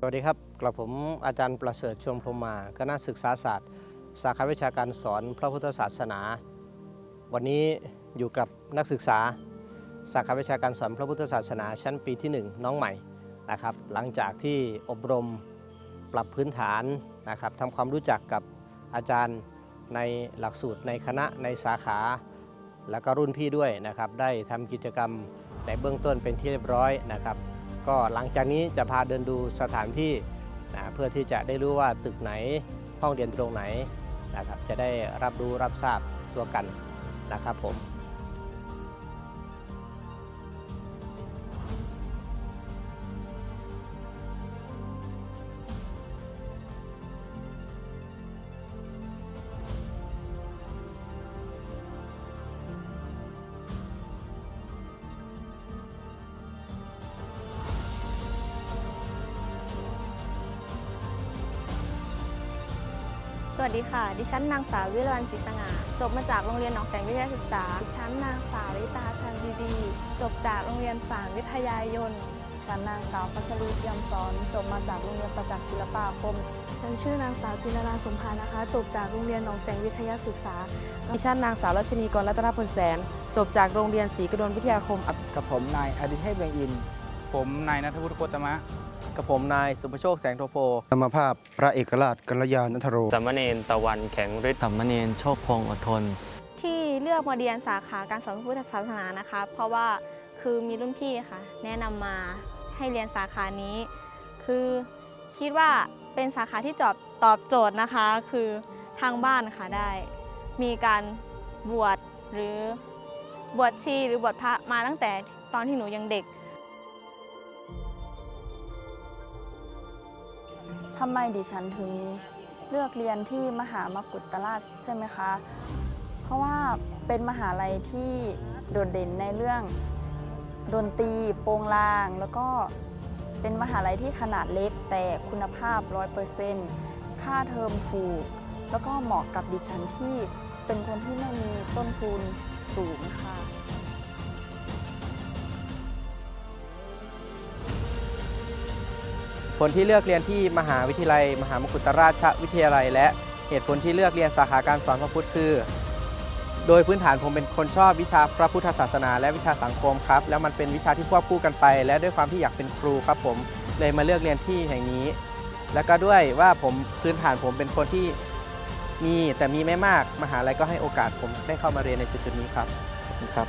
สวัสดีครับกระผมอาจารย์ประเสริฐชมพรหมาคณะศึกษาศาสตร์ สาขาวิชาการสอนพระพุทธศาสนา วันนี้อยู่กับนักศึกษา สาขาวิชาการสอนพระพุทธศาสนา ชั้นปีที่ 1 น้องใหม่นะครับ หลังจากที่อบรมปรับพื้นฐานนะครับทำความรู้จักกับอาจารย์ในหลักสูตรในคณะในสาขา แล้วก็รุ่นพี่ด้วยนะครับ ได้ทำกิจกรรมในเบื้องต้นเป็นที่เรียบร้อยนะครับ ก็หลังจากนี้จะพาเดินดูสถานที่นะเพื่อที่จะได้รู้ว่าตึกไหนห้องเรียนตรงไหนนะครับจะได้รับรู้รับทราบตัวกันนะครับผม สวัสดีค่ะ ดิฉันนางสาววิรวรรณศรีสง่า จบมาจากโรงเรียนหนองแสงวิทยาศึกษา ดิฉันนางสาวลิตาชันดีดี จบจากโรงเรียนฝางวิทยายนฉันนางสาวพัชรีเจียมสอน จบมาจากโรงเรียนประจักษ์ศิลปาคม ฉันชื่อนางสาวจินดาราสมภารนะคะ จบจากโรงเรียนหนองแสงวิทยาศึกษา ดิฉันนางสาวรัชนีกรรัตนพลแสน จบจากโรงเรียนศรีกระดวนวิทยาคม กับผมนายอดิเทพเวียงอิน ผมนายนัทวุฒิโคตมะ กับผมนายสุภโชคแสงโทโพธรรมภาพพระเอกราชกัลยาณัทโรสามเณรตะวันแข็งฤทธิ์สามเณรโชคพงศ์อดทน ที่เลือกมาเรียนสาขาการสอนพระพุทธศาสนานะคะ เพราะว่าคือมีรุ่นพี่ค่ะ แนะนำมาให้เรียนสาขานี้ คือคิดว่าเป็นสาขาที่จอบตอบโจทย์นะคะ คือทางบ้านค่ะได้ มีการบวชหรือบวชชีหรือบวชพระมาตั้งแต่ตอนที่หนูยังเด็ก ทำไมดิฉันถึงเลือกเรียนที่มหามกุฏราชใช่ไหมคะ เพราะว่าเป็นมหาลัยที่โดดเด่นในเรื่องดนตรีโปรงลาง แล้วก็เป็นมหาลัยที่ขนาดเล็กแต่คุณภาพ 100%ค่าเทอมถูก แล้วก็เหมาะกับดิฉันที่เป็นคนที่ไม่มีต้นทุนสูงค่ะ ผลที่เลือกเรียนที่มหาวิทยาลัย มหามกุฏราชวิทยาลัย และเหตุผลที่เลือกเรียนสาขาการสอนพระพุทธคือ โดยพื้นฐานผมเป็นคนชอบวิชาพระพุทธศาสนา และวิชาสังคมครับ แล้วมันเป็นวิชาที่ควบคู่กันไป และด้วยความที่อยากเป็นครูครับผมเลยมาเลือกเรียนที่แห่งนี้ แล้วก็ด้วยว่าผมพื้นฐานผมเป็นคนที่มีแต่มีไม่มากมหาลัยก็ให้โอกาสผมได้เข้ามาเรียนในจุดๆนี้ครับครับ